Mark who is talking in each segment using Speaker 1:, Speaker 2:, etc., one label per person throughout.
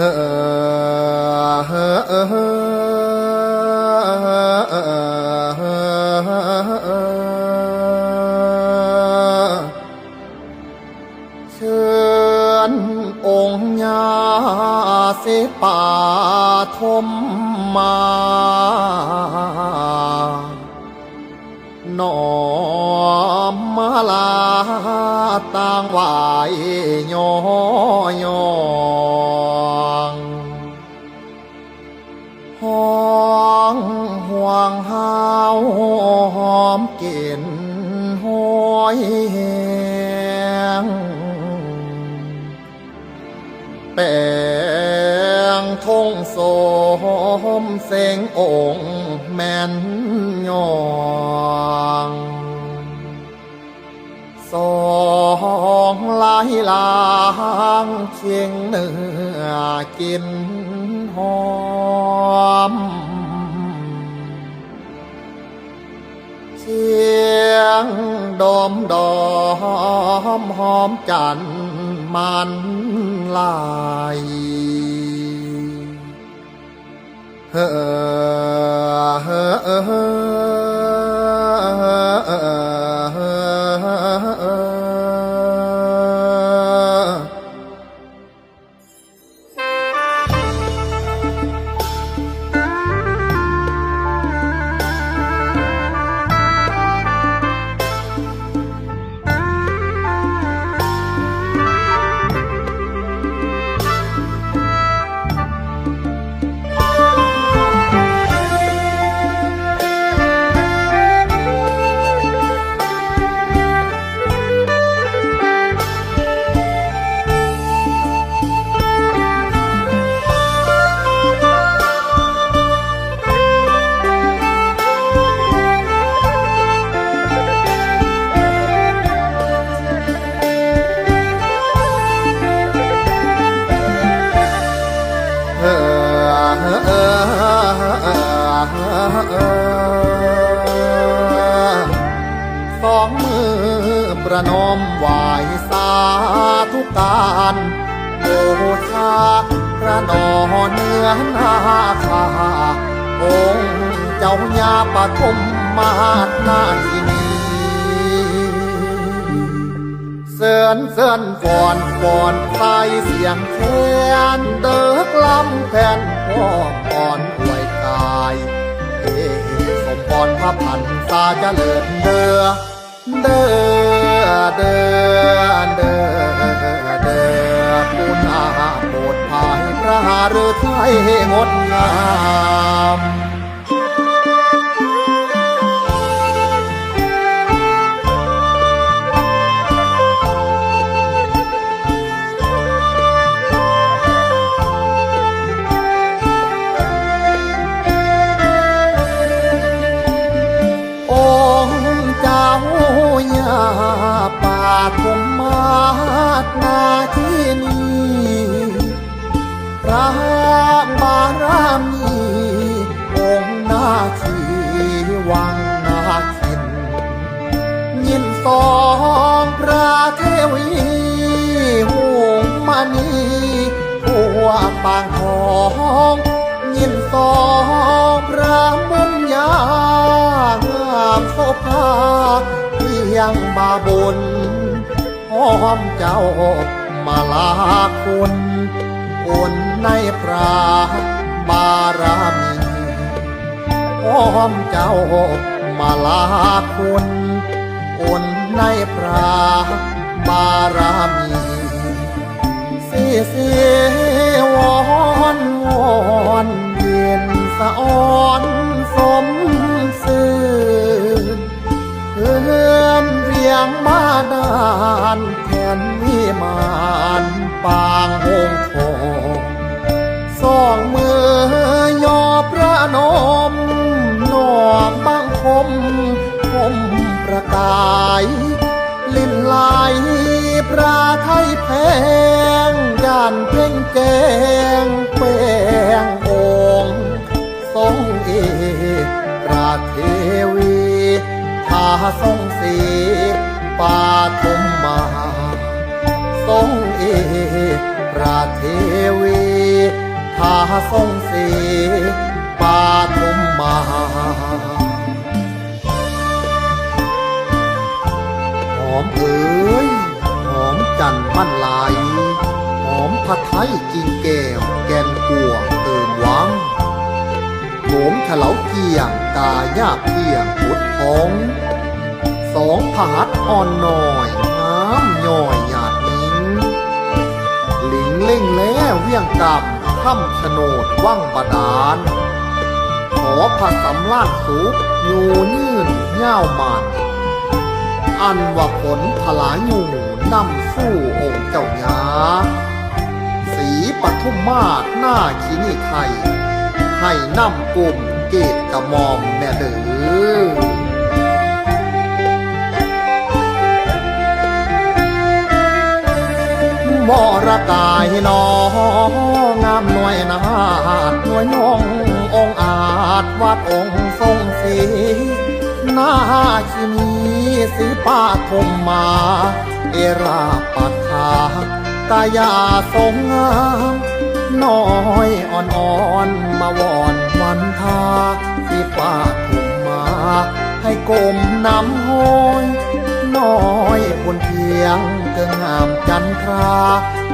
Speaker 1: เชิญองค์ญาเสป่าทมมา นอมมาลาต่างวายยอยอ ห้องห่วงหาวหอมกลิ่นห้อยแหงแป้งทงโสมเสงองค์แม่นยองสองลายลางเชียงเนื้อกิน หอม เสียงดอมดอมหอมจันมันลายเฮ้อ สองมือประนมไหวสาธุการบูชาพระนอนเนื้อนาคาองค์เจ้าญาปฐมมาศนาทีนีเสือนเสือนฟอนฟอนไปเสียงแคนเดิกลำแผ่นพ่อก่อนอวยกายเอสมพรพระพันษาเจริญเด้อ เด้อเด้อเด้อเด้อปุณาโปรดภายพระหฤทัยงดงาม นาที่นี้พระบารมีองค์นาคีวังนาคิน ยินสองพระเทวีห่วงมณีผัวปางทองยินสองพระมุญญางามโสภาเพียงบาบุญ อมเจ้ามาลาคุณอุ่นในพระบารมีพร้อมเจ้ามาลาคุณอุ่นในพระบารมีสีสี องมือยอพระนมนอมบังคมคมประกาย ลิ้นไหลพระไทยแพงย่านเพ่งแกงแปงองทรงเอกพระเทวีพาทรงสีปาทุมมาทรงเอกพระเทวี พาทรงเสปาทมมาหอมเอ๋ยหอมจันมั่นลายหอมผัดไทยจิงแก้วแกนกัวเติมหวังโหมเฉลาเกี่ยงกายาเพียงพุดทองสองผาดอ่อนหน่อยน้ำย่อยหยาดนิ้งหลิงเล่งแล้วเวียงกำ ค่ำโฉนดว่างบาดาล ขอผสมลานสุกอยู่ยืนเง่าวมันอันว่าผลพลายอยู่นำสู้องค์เจ้าหยาสีปทุมมาศหน้าขีนีไทย ให้นำกลุ่มเกตกระมอมแม่เดือ มรกายนองามหน่วยนาดหน่วยนององอาจวัดองค์ทรงสีหน้าชินีสีป้าทมมา เอราปัทธากายาทรงงามน้อยอ่อนๆมาวอนวันทาสีป้าทมมา ให้กลมน้ำห้อยน้อยบนเพียงเกิงงามจันทรา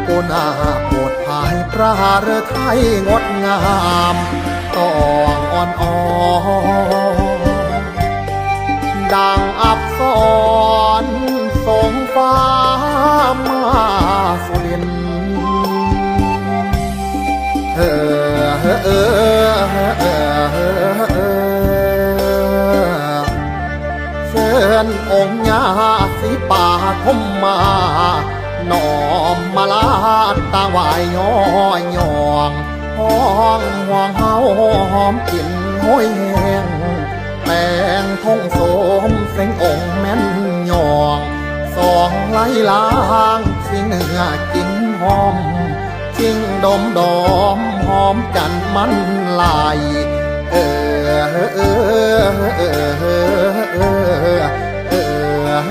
Speaker 1: โกนาโปวดพายพระเรือไทยงดงามต้องอ่อนอ่อนดังอับาสีป่าคมมาน้อมมาลาตาไหวายย่อยยองห้องห่วงเฮาหอมกลิ่นห้อยแหงแตงท่งสมเสียงองแม่นยองสองไหลล้างสิเนื้อกินหอมชิงดมดอมหอมกันมันลายเออเออเออเออ อ